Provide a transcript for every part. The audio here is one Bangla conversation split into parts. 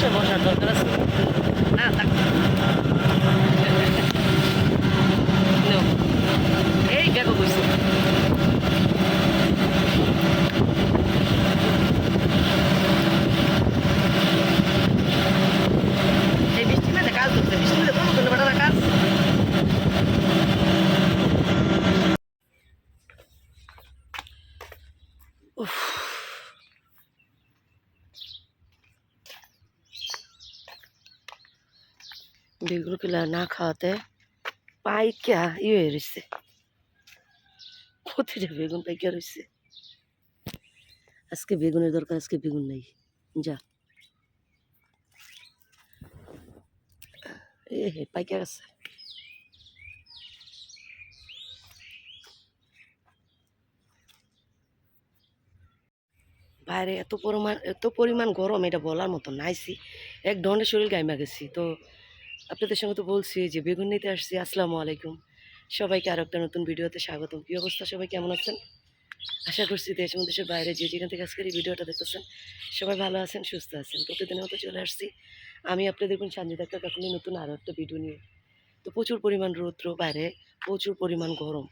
পাশে বসার দরকার আছে। না থাক. এই ব্যাগও বইছে এই বৃষ্টি মানে কাজ করছে বৃষ্টি মানে কোনো কোনো বেটা কাজ বেগুন কিলা না খাওয়াতে পাইকা ই হয়ে রয়েছে প্রতিটা বেগুন পাইকা রয়েছে আজকে বেগুনের দরকার আজকে বেগুন নাই যা এ পাইকা গেছে বাইরে এত পরিমাণ এত পরিমাণ গরম এটা বলার মতো নাইছি এক ধরনের শরীর গাইমা গেছি তো আপনাদের সঙ্গে তো বলছি যে বেগুন নিতে আসছি, আসসালামু আলাইকুম। সবাইকে আরও একটা নতুন ভিডিওতে স্বাগতম। কী অবস্থা সবাই, কেমন আছেন? আশা করছি দেশ এবং দেশের বাইরে যে যেখান থেকে আজকের এই ভিডিওটা দেখতেছেন, সবাই ভালো আছেন, সুস্থ আছেন। প্রতিদিনের মতো চলে আসছি। আমি আপনাদের কোন সঞ্জিত একটা কখনই নতুন আরও একটা ভিডিও নিয়ে। তো প্রচুর পরিমাণ রৌদ্র, বাইরে প্রচুর পরিমাণ গরম।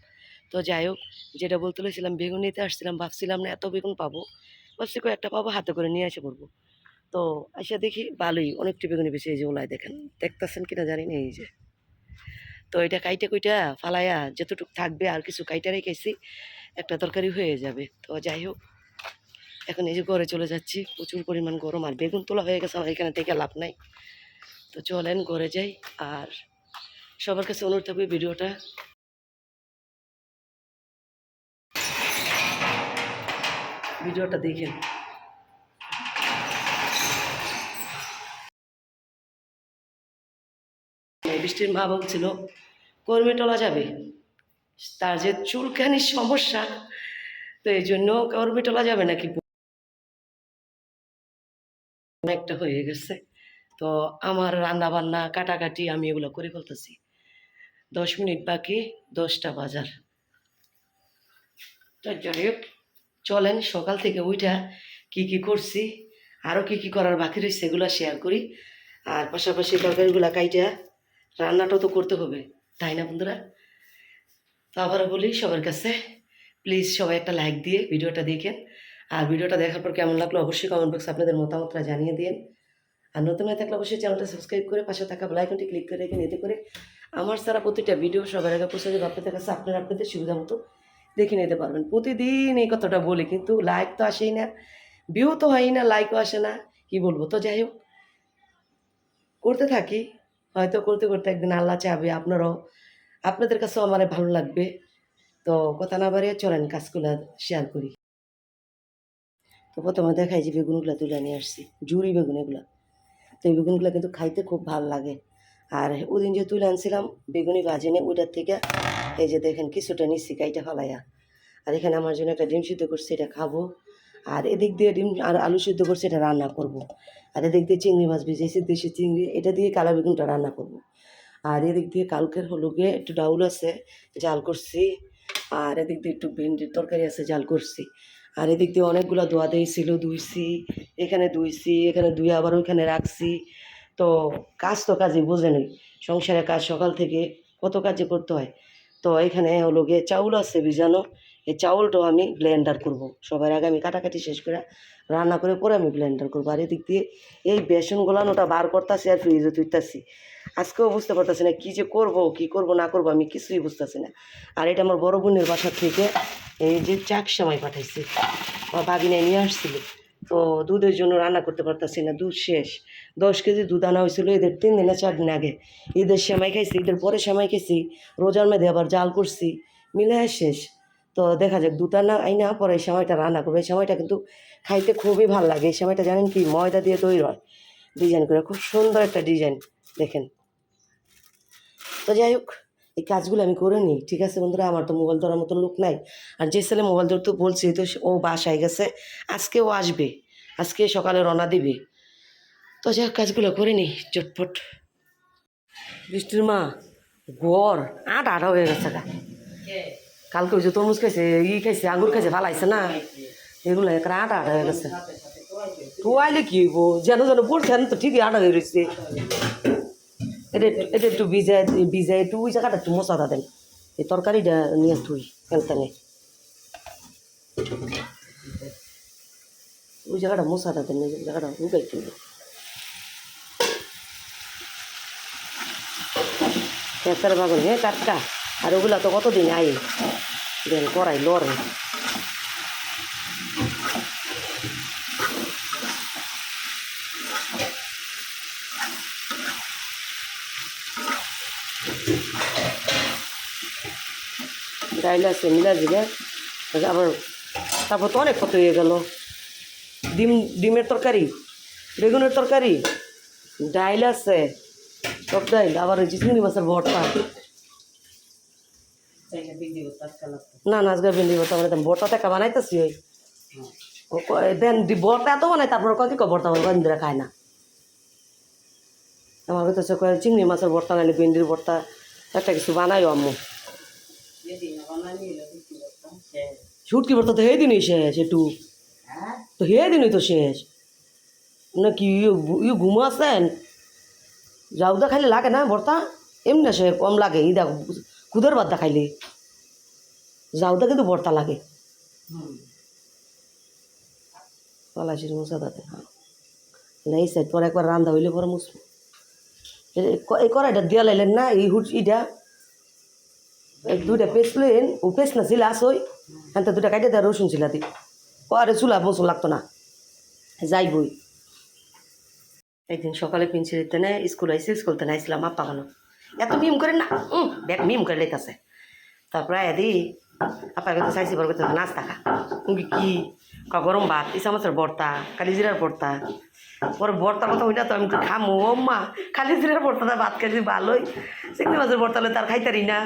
তো যাই হোক, যেটা বলতে লইছিলাম বেগুন নিতে আসছিলাম, ভাবছিলাম না এত বেগুন পাবো। ভাবছি কয়েকটা পাবো, হাতে করে নিয়ে এসে পড়ব। তো আসা দেখি ভালোই অনেকটি বেগুনি বেশি এই যে ওলাই দেখেন। দেখতেছেন কিনা জানি না এই যে। তো এটা কাইটা কুইটা ফালাইয়া যতটুকু থাকবে আর কিছু কাইটা রেখেছি, একটা তরকারি হয়ে যাবে। তো যাই হোক, এখন এই যে ঘরে চলে যাচ্ছি, প্রচুর পরিমাণ গরম আর বেগুন তোলা হয়ে গেছে, আমার এখানে থেকে লাভ নাই। তো চলেন ঘরে যাই আর সবার কাছে অনুরোধ থাকবে ভিডিওটা। ভিডিওটা দেখেন। বৃষ্টির মা বলছিল কর্মে টলা যাবে। তার যে চুলকানির সমস্যা, তো এই জন্য কর্মে টলা যাবে নাকি? একটা হয়ে গেছে। তো আমার রান্না বান্না কাটাকাটি আমি এগুলো করে ফেলতেছি। দশ মিনিট বাকি, দশটা বাজার। যাই হোক, চলেন, সকাল থেকে ওইটা কি কি করছি আরও কি কি করার বাকি রয়েছে এগুলো শেয়ার করি। আর পাশাপাশি তরকারিগুলো কাইটা রান্নাটা তো করতে হবে, তাই না বন্ধুরা? তো আবারও বলি সবার কাছে প্লিজ সবাই একটা লাইক দিয়ে ভিডিওটা দেখেন। আর ভিডিওটা দেখার পর কেমন লাগল অবশ্যই কমেন্ট বক্সে আপনাদের মতামতটা জানিয়ে দিন। আর নতুন হয়ে থাকলে অবশ্যই চ্যানেলটা সাবস্ক্রাইব করে পাশে থাকা বেলাইকনটি ক্লিক করে রেখে নিতে করে আমার সারা প্রতিটা ভিডিও সবার আগে পৌঁছে যাবে। আপনাদের কাছে আপনারা আপনাদের সুবিধা মতো দেখে নিতে পারবেন। প্রতিদিন এই কথাটা বলি, কিন্তু লাইক তো আসেই না ভিউ তো হয়ই না লাইকও আসে না, কি বলব? তো যাই হোক, করতে থাকি। হয়তো করতে করতে একদিন আল্লাহ চাবে আপনারাও। আপনাদের কাছেও আমার ভালো লাগবে। তো কথা না বাড়িয়ে চলেন, কাজগুলো শেয়ার করি। তো প্রথমে দেখাই যে বেগুনগুলো তুলে নিয়ে আসছি, জুড়ি বেগুন এগুলো। তো এই বেগুনগুলো কিন্তু খাইতে খুব ভালো লাগে। আর ওদিন যে তুলে আনছিলাম বেগুনি ভাজেনে, ওইটার থেকে এই যে দেখেন কিছুটা নিচ্ছি কাইটা ফালাইয়া। আর এখানে আমার জন্য একটা ডিম সিদ্ধ করছি, এটা খাব। আর এদিক দিয়ে ডিম আর আলু সিদ্ধ করছি, এটা রান্না করব। আর এদিক দিয়ে চিংড়ি মাছ ভেজেছি দেশি চিংড়ি, এটা দিয়ে কালা বেগুনটা রান্না করব। আর এদিক দিয়ে কালকের হলো গিয়ে একটু ডাউল আছে, জাল করছি। আর এদিক দিয়ে একটু ভেন্ডির তরকারি আছে, জাল করছি। আর এদিক দিয়ে অনেকগুলো দোয়া দিয়েছিল ধুইছি, এখানে ধুইছি, এখানে ধুয়ে আবার ওইখানে রাখছি। তো কাজ তো কাজই বোঝেনই সংসারের কাজ সকাল থেকে কত কাজে করতে হয়? তো এখানে হলো গিয়ে চাউল আছে ভিজানো এই চাউলটাও আমি ব্লেন্ডার করব। সবার আগে আমি কাটাকাটি শেষ করে রান্না করে পরে আমি ব্লেন্ডার করব। আর এদিক দিয়ে এই বেসন গোলানোটা বার করতেছি আর ফ্রিজে তুইতাছি আজকেও বুঝতে পারতেছি না কী যে করব, কি করব, না করব, আমি কিছুই বুঝতেছি না। আর এটা আমার বড় বোনের বাসা থেকে এই যে চাক সেমাই পাঠাইছি, আমার ভাগিনায় নিয়ে আসছিল। তো দুধের জন্য রান্না করতে পারতাছি না, দুধ শেষ। দশ কেজি দুধ আনা হয়েছিল, এদের তিন দিনে চার দিন আগে। ঈদের সেমাই খাইছি ঈদের পরে সেমাই খেয়েছি রোজার মেধে আবার জাল করছি মিলে শেষ। তো দেখা যাক দুধ আনা আইনা পরে এই সময়টা রান্না করবে। এই সময়টা কিন্তু খাইতে খুবই ভালো লাগে। এই সময়টা জানেন কি, ময়দা দিয়ে তৈরি হয়। ডিজাইন করে খুব সুন্দর একটা ডিজাইন, দেখেন। তো যাই হোক, এই কাজগুলো আমি করে নিই, ঠিক আছে বন্ধুরা? আমার তো মোবাইল ধরার মতো লোক নাই। আর যে ছেলে মোবাইল ধরতে বলছি, তো ও বাসায় গেছে। আজকে ও আসবে। আজকে সকালে রওনা দিবে। তো যাই হোক, কাজগুলো করে নিই, চটপট। বৃষ্টির মা, গড়, আট, আটা হয়ে গেছে গা। কালকে ওই যে তরমুজ খাইছে, ই খাইছে, আঙ্গুর খাইছে ফালাইছে না? এগুলো একটা আটা আটা হয়ে গেছে। ধোয়াইলে কি হইব? যেন যেন পড়ছেন তো ঠিকই আটা হয়ে রয়েছে এটা এটা একটু ভিজায় ভিজায় একটু, ওই জায়গাটা একটু মশাটা দেন। এই তরকারিটা নিয়ে তুই এখানে ওই জায়গাটা মশাটা দেন ওই জায়গাটা উগাই তুলবে ক্যান্সার বাগন হ্যাঁ টাটকা আর ওগুলা তো কতদিন আই? দেন করাই লড়ে ডাইল মিলা দিলে আবার তারপর তো অনেক কত হয়ে গেল। ডিম, ডিমের তরকারি, বেগুনের তরকারি, ডাইল আছে টক ডাইল। আবার ওই চিংড়ি মাছের ভর্তা। না না আজকে ভেন্ডি ভর্তা বানাইতাম ভর্তা টাকা বানাইতেছি ওই। ও কয়, দেন ভর্তা এত বানাই তারপর কয় কি ভর্তা বানাই? বন্ধুরা খায় না। আমার কাছে কয় চিংড়ি মাছের ভর্তা নাইলে ভেন্ডির ভর্তা একটা কিছু বানাইও আম্মু। ছুটকি ভর্তা তো হে দিনই শেষ। একটু তো হে দিনই তো শেষ। না কি ইউ ঘুমাছেন যাওদা খাইলে লাগে না ভর্তা এমনি সে কম লাগে ই দেখো কুদের বাদ্দা খাইলে যাওদা কিন্তু ভর্তা লাগে। পলাশির মশা দাতে হ্যাঁ। না এই সাইড পরে একবার রান্দা হইলে পরে মুস এই কড়াইটা দিয়া লাইলেন না এই হুট ইটা দুইটা পেস্ট লইন ও পেস্ট না ছিল আসই হ্যাঁ দুটা কাটিয়ে দেয় রসুন ছিল দি পরে চুলা মসুন লাগতো না। যাইবই। একদিন সকালে পিঞ্চি দিতে না স্কুল আইসি স্কুল তো নাইছিলাম আপা কেন এত মিম করে না। উম, দেখ মিম করে লেতাছে তারপরে এদি আপা কিন্তু চাইছি বড় করতে নাস্তা খা। কি? গরম ভাত ইসা মাছের ভর্তা কালি জিরার ভর্তা পরে ভর্তা কথা হই না তো আমি তো খামো। ও মা খালি জিরার ভর্তাটা ভাত খাইছি ভালোই চিংড়ি মাছের ভর্তা হলে তার খাইতারি না।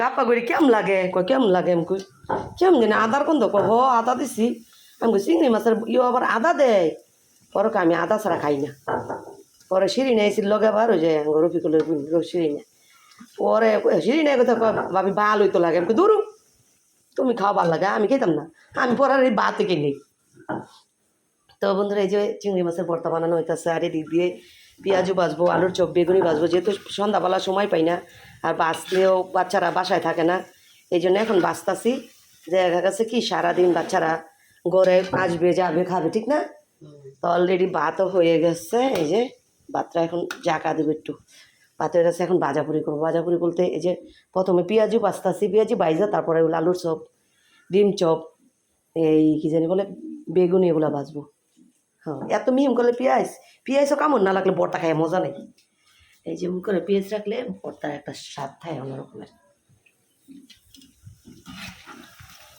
কাপা করি কেমন লাগে? কয় কেমন লাগে? আমি কই কেমন জানি আদার কোন কয় হ আদা দিছি। আমি চিংড়ি মাছের ইয়ে আবার আদা দেয় পরে আমি আদা ছাড়া খাই না। পরে সিঁড়ি নেইছিল লগে আবার ওই যে রফিকুলের সিঁড়ি নেই পরে সিঁড়ি নেই কথা ভাবি ভালোই তো লাগে। আমি দূরু, তুমি খাওয়া ভালো লাগে, আমি খেতাম না। আমি পরে আর এই ভাত কিনি তো বন্ধুরা, এই যে চিংড়ি মাছের ভর্তা বানানো হইতেছে, আর এদিক দিয়ে পেঁয়াজও বাজবো আলুর চপ, বেগুনি বাজবো যেহেতু সন্ধ্যাবেলা সময় পাই না, আর বাঁচলেও বাচ্চারা বাসায় থাকে না, এই জন্য এখন বাঁচতাছি। যে দেখা গেছে কি, সারাদিন বাচ্চারা ঘরে আসবে, যাবে, খাবে, ঠিক না? তো অলরেডি ভাতও হয়ে গেছে, এই যে। ভাতটা এখন জাকা দেবে একটু। ভাতের কাছে এখন ভাজাপুরি করব। ভাজাপুরি বলতে এই যে প্রথমে পেঁয়াজও বাঁচতাছি পেঁয়াজি, বাইজা, তারপরে আলুর চপ, ডিম চপ, এই কি জানি বলে, বেগুনি এগুলো বাজবো হ্যাঁ এত মিহিম করলে পেঁয়াজ, পেঁয়াজও কামড় না লাগলে বর্তা খায় মজা নেই। এই যে করে পেঁয়াজ রাখলে বর্তার একটা স্বাদ থাকে অন্যরকমের।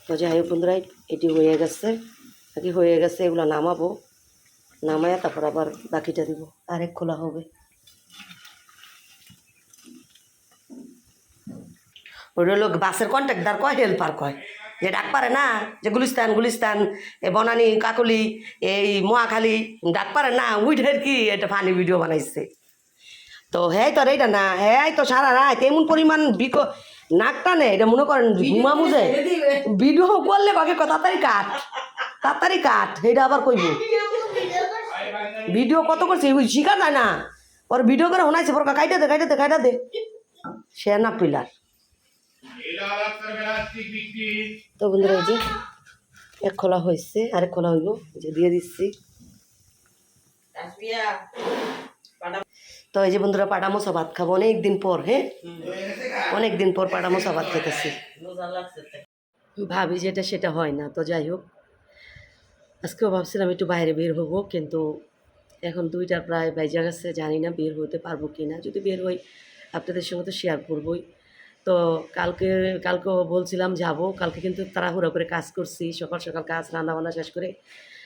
তো যাই হোক বন্ধুরা, এটি হয়ে গেছে। বাকি হয়ে গেছে, এগুলো নামাবো। নামায় তারপর আবার বাকিটা দিব। আরেক খোলা হবে। ওই হলো বাসের কন্ট্রাক্টদার কয় হেল্পার কয়। যে ডাক পারে না যে গুলিস্তান গুলিস্তান এ বনানি কাকলি এই মোয়াখালী ডাক পারে না উইঠের কি এটা ফানি ভিডিও বানাইছে। তো হ্যাঁ তো এইটা না হ্যাঁ তো সারা রাত এমন পরিমাণ বিক নাক টানে এটা মনে করেন ঘুমা মুজে ভিডিও করলে বাকি তাড়াতাড়ি কাট তাড়াতাড়ি কাট এটা আবার কইব। ভিডিও কত করছে? শিখা যায় না। ওর ভিডিও করে শোনাইছে পর কাইটা দে কাইটা দে কাইটা দে। সে না পিলার। তো বন্ধুরা, এই যে এক খোলা হয়েছে, আরেক খোলা হইব যে দিয়ে দিচ্ছি। তো এই যে বন্ধুরা পাটা মশা ভাত খাব অনেক দিন পর হ্যাঁ? অনেক দিন পর পাটা মশা ভাত খেতেছি। ভাবি যেটা সেটা হয় না, তো যাই হোক। আজকেও ভাবছিলাম একটু বাইরে বের হব, কিন্তু এখন দুইটা প্রায় বাইজা গেছে, জানি না বের হতে পারব কি না যদি বের হই, আপনাদের সঙ্গে তো শেয়ার করবই। তো কালকে কালকেও বলছিলাম যাব, কালকে কিন্তু তাড়াহুড়া করে কাজ করছি, সকাল সকাল কাজ, রান্নাবান্না শেষ করে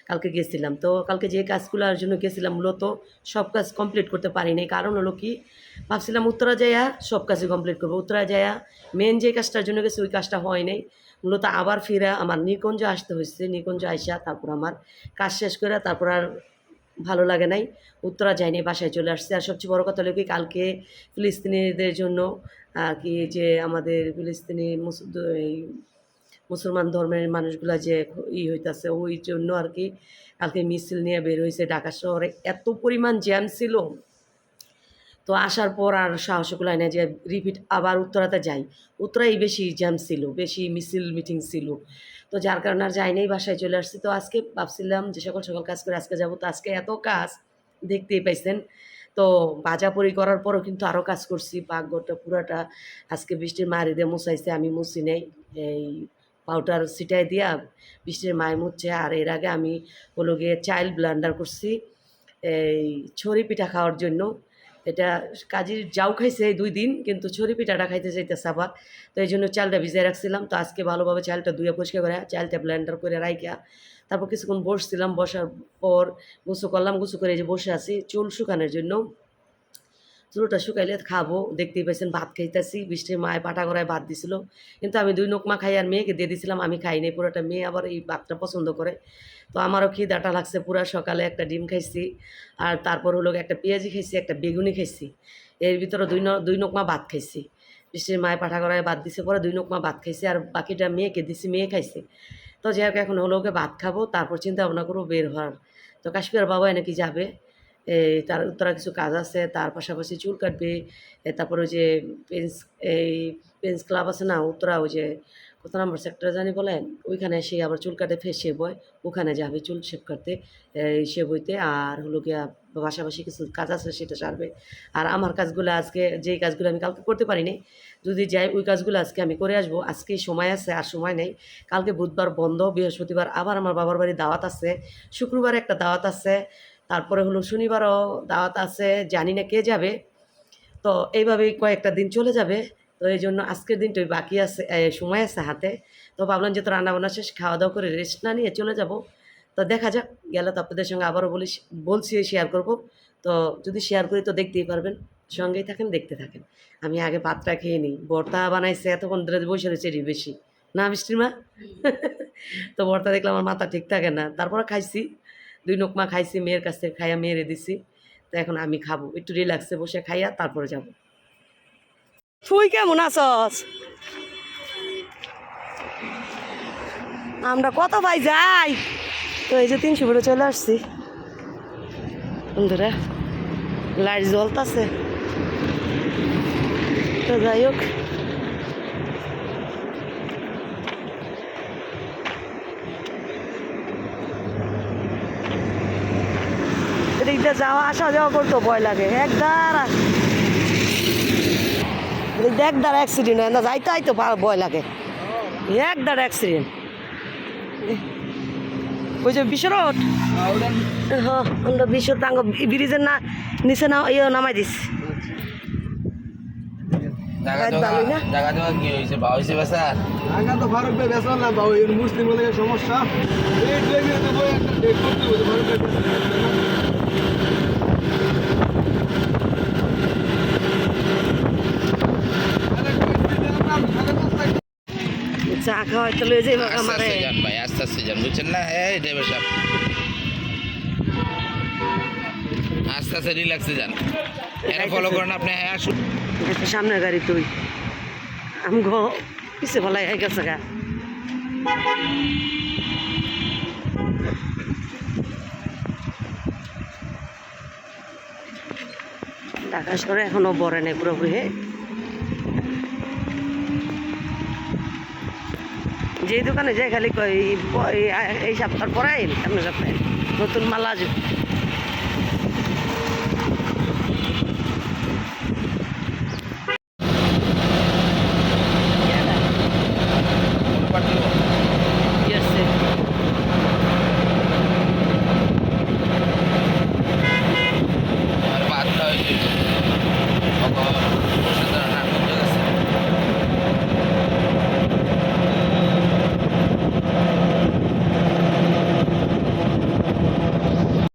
কালকে গেছিলাম। তো কালকে যে কাজগুলোর জন্য গেছিলাম, মূলত সব কাজ কমপ্লিট করতে পারিনি কারণ হলো কি, ভাবছিলাম উত্তরা যাইয়া সব কাজই কমপ্লিট করব। উত্তরা যাইয়া মেন যে কাজটার জন্য গেছে, ওই কাজটা হয় নাই। মূলত আবার ফিরে আমার নিকুঞ্জ আসতে হয়েছে নিকুঞ্জ আইসা তারপর আমার কাজ শেষ করে তারপর আর ভালো লাগে নাই। উত্তরা যায়নি বাসায় চলে আসছে। আর সবচেয়ে বড় কথা হলো কি, কালকে ফিলিস্তিনিদের জন্য আর কি যে আমাদের ফিলিস্তিনি মুসলমান ধর্মের মানুষগুলা যে ই হইতাছে, ওই জন্য আর কি কালকে মিছিল নিয়ে বের হয়েছে ঢাকা শহরে। এত পরিমাণ জ্যাম ছিল। তো আসার পর আর সাহস কুলায় না যে রিপিট আবার উত্তরাতে যাই। উত্তরাই বেশি জ্যাম ছিল, বেশি মিছিল মিটিং ছিল। তো যার কারণে আর যাই নাই, বাসায় চলে আসছি। তো আজকে ভাবছিলাম যে সকল সকল কাজ করে আজকে যাব। তো আজকে এত কাজ দেখতেই পাইছেন। তো বাজাপড়ি করার পরও কিন্তু আরও কাজ করছি। পাকঘরটা পুরাটা আজকে বৃষ্টির মারি দিয়ে মুছাইছে, আমি মুছি নেই। এই পাউডার ছিটাই দিয়া বৃষ্টির মায় মুছছে আর এর আগে আমি হলো গিয়ে চাইল্ড ব্লান্ডার করছি, এই ছড়ি পিঠা খাওয়ার জন্য। এটা কাজির যাও খাইছে দুই দিন, কিন্তু ছড়ি পিঠাটা খাইতে চাইতে আবার। তো এই জন্য চালটা ভিজিয়ে রাখছিলাম। তো আজকে ভালোভাবে চালটা ধুয়ে পরিষ্কার করে, চালটা ব্লেন্ডার করে রাইকা তারপর কিছুক্ষণ বসছিলাম, বসার পর গুছু করলাম। গুছু করে যে বসে আছি, চুল শুকানোর জন্য। চুলটা শুকাইলে খাব, দেখতেই পাইছেন ভাত খাইতেছি, বৃষ্টির মায় পাটা করায় ভাত দিছিল। কিন্তু আমি দুই নোকমা খাই আর মেয়েকে দিয়ে দিছিলাম, আমি খাই নাই। পুরোটা মেয়ে আবার এই ভাতটা পছন্দ করে। তো আমারও খিদাটা লাগছে, পুরা সকালে একটা ডিম খাইছি, আর তারপর হলো একটা পেঁয়াজি খাইছি, একটা বেগুনি খাইছি। এর ভিতরে দুই দুই নোকমা ভাত খাইছি। বৃষ্টির মায় পাঠা করায় ভাত দিছে, পরে দুই নোকমা ভাত খাইছি, আর বাকিটা মেয়েকে দিছি, মেয়ে খাইছে। তো যাই হোক, এখন হলো ওকে ভাত খাব, তারপর চিন্তা ভাবনা করব বের হওয়ার। তো কাশ্মীর বাবা নাকি যাবে? তার তারা কিছু কাজ আছে, তার পাশাপাশি চুল কাটবে তারপর ওই যে পেন্স, এই পেন্স ক্লাব আছে না, উত্তরা, ওই যে কত নম্বর সেক্টর জানি বলেন, ওইখানে সে আবার চুল কাটে ফেস শেভ হয় ওখানে যাবে চুল শেভ কাটতে শেভ হইতে আর হলো গিয়া পাশাপাশি কিছু কাজ আছে সেটা সারবে। আর আমার কাজগুলো আজকে, যেই কাজগুলো আমি কালকে করতে পারিনি, যদি যাই, ওই কাজগুলো আজকে আমি করে আসব, আজকে সময় আছে আর সময় নেই, কালকে বুধবার বন্ধ, বৃহস্পতিবার আবার আমার বাবার বাড়ি দাওয়াত আছে, শুক্রবার একটা দাওয়াত আছে তারপরে হলো শনিবারও দাওয়াত আছে জানি না কে যাবে। তো এইভাবেই কয়েকটা দিন চলে যাবে। তো এই জন্য আজকের দিনটাই বাকি আছে সময় আছে হাতে। তো ভাবলাম যে তো রান্নাবান্না শেষ খাওয়া দাওয়া করে রেস্ট না নিয়ে চলে যাব। তো দেখা যাক গেলে তো আপনাদের সঙ্গে আবারও বলি বলছি শেয়ার করব। তো যদি শেয়ার করি তো দেখতেই পারবেন সঙ্গেই থাকেন দেখতে থাকেন। আমি আগে ভাতটা খেয়ে নিই। বর্তা বানাইছে এতক্ষণ ধরে বসে রয়েছে এটি বেশি। না মিষ্টির মা তো বর্তা দেখলে আমার মাথা ঠিক থাকে না। তারপরে খাইছি। দুই নোকমা খাইছি, মেয়ের কাছ থেকে খাইয়া মেয়েরে দিছি। তো এখন আমি খাব। একটু রিল্যাক্সে বসে খাইয়া তারপরে যাব। তুই কেমন আছস? আমরা কত ভাই যাই? তো এই যে তিনশো করে চলে আসছি। বন্ধুরা, লাইট জ্বলতাছে। তো যাই হোক এদিকটা যাওয়া আসা যাওয়া করতে ভয় লাগে। একদার দেখ দার অ্যাক্সিডেন্ট হয় না যাইতে আইতো ভয় লাগে। একদার অ্যাক্সিডেন্ট ওই যে বিশ্ব রোড হ্যাঁ বিশ্ব টাঙ্গ ব্রিজের না নিচে না ইয়ে নামাই দিস। জায়গা রাত জগা ভালোই না? জায়গা জগা কি হয়েছে বা হয়েছে বেসা টাকা তো ফারুক ভাই বেসলাম না বাবু এর মুসলিম বলে সমস্যা এই দুই মিনিটে বই একটা ডেট করতে হবে ফারুক ভাই বেসলাম চা খাওয়াই তো লয়ে যাইব আমারে। যান ভাই আস্তে আস্তে যান বুঝছেন না? এই ড্রাইভার সাহেব। আস্তে আস্তে রিল্যাক্সে যান। এরা ফলো করেন আপনি হ্যাঁ আসুন। সামনের গাড়ি তুই। আমি গো পিছে ফলাই হয়ে গেছে গা। ঢাকা শহরে এখনও বড় নেই পুরোপুরি যেই দোকানে যাই খালি এই সপ্তাহ পরাই সামনে সপ্তাহে নতুন মাল আসবে।